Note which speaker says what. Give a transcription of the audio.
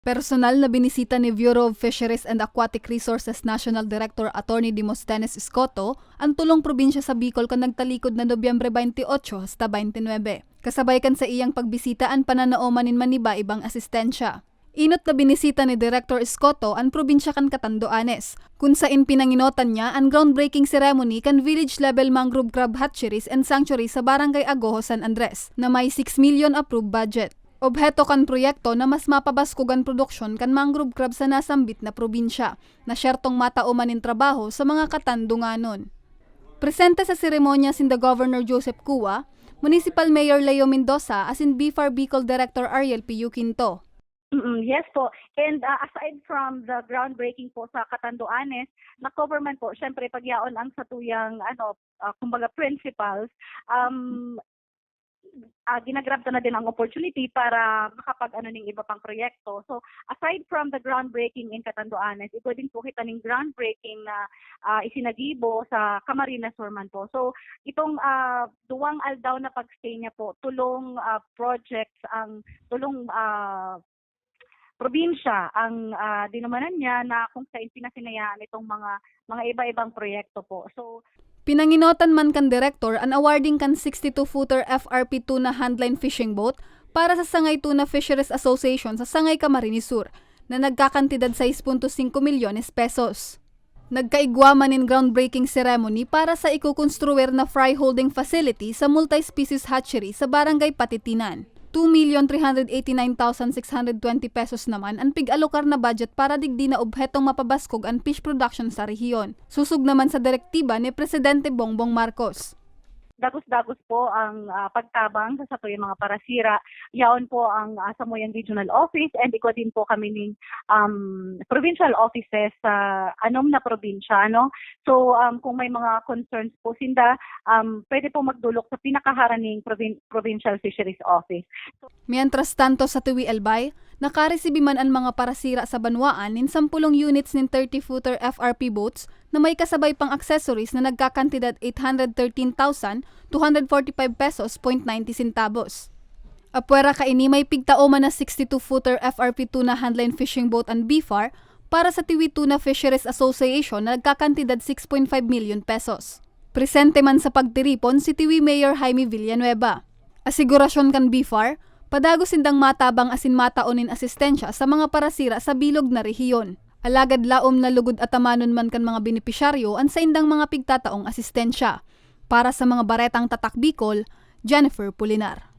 Speaker 1: Personal na binisita ni Bureau of Fisheries and Aquatic Resources National Director Attorney Demosthenes Escoto ang tulong probinsya sa Bicol kan nagtalikod na Nobyembre 28 hasta 29. Kasabay kan sa iyang pagbisita ang pananaomanin maniba ibang asistensya. Inot na binisita ni Director Escoto ang probinsya kan Catanduanes, kung saan pinanginotan niya ang groundbreaking ceremony kan village-level mangrove crab hatcheries and sanctuary sa Barangay Agoho, San Andres, na may 6 million approved budget. Obheto kan proyekto na mas mapabaskugan produksyon kan mangrove crab sa nasambit na probinsya, na syertong mataumanin trabaho sa mga katandunganon. Presente sa seremonya sinda Governor Joseph Cua, Municipal Mayor Leo Mendoza as in BFAR Bicol Director Ariel P. Quinto.
Speaker 2: Mm-mm, Yes po. And uh, aside from the groundbreaking po sa Catanduanes, na-cover man po, syempre pagyaon ang satuyang ano, uh, kumbaga principals, um, uh, ginagrab na din ang opportunity para makapag ano ning iba pang proyekto. So aside from the groundbreaking in Catanduanes, ito din po kita ning groundbreaking na uh, isinagibo sa Camarines Sur man po. So itong uh, duwang aldaw na pagstay niya po, tulong uh, projects ang tulong uh, probinsya ang uh, dinumanan niya na kung saan pinasinayaan itong mga mga iba-ibang proyekto po. So
Speaker 1: Pinanginotan man kan director an awarding kan 62-footer FRP tuna handline fishing boat para sa Sangay Tuna Fisheries Association sa Sangay Camarines Sur na nagkakantidad 6.5 milyones pesos. Nagkaigwa man in groundbreaking ceremony para sa ikukonstruer na fry holding facility sa multi-species hatchery sa Barangay Patitinan. 2,389,620 pesos naman ang pig-alokar na budget para digdi na obhetong mapabaskog ang fish production sa rehiyon. Susug naman sa direktiba ni Presidente Bongbong Marcos.
Speaker 2: Dagos-dagos po ang ah, pagtabang sa satuyang mga parasira. Yaon po ang uh, Samoyan Regional Office and iko din po kami ning um, provincial offices sa anom na probinsya. No? So um, kung may mga concerns po sinda, um, pwede po magdulok sa pinakaharaning provin- Provincial Fisheries Office.
Speaker 1: Mientras tanto sa Tiwi Albay, nakaresibi man ang mga parasira sa banwaan nin 10 units nin 30-footer FRP boats na may kasabay pang accessories na nagkakantidad 813,245 pesos .90 centavos. Apwera kaini may pigtaoman na 62-footer FRP tuna handline fishing boat and BFAR para sa Tiwi Tuna Fisheries Association na nagkakantidad 6.5 million pesos. Presente man sa pagtiripon si Tiwi Mayor Jaime Villanueva. Asigurasyon kan BFAR, padago sindang matabang asin mataonin asistensya sa mga parasira sa bilog na rehiyon. Alagad laom na lugod atamanon man kan mga benepisyaryo an sa indang mga pigtataong asistensya. Para sa mga baretang tatak Bicol, Jennifer Pulinar.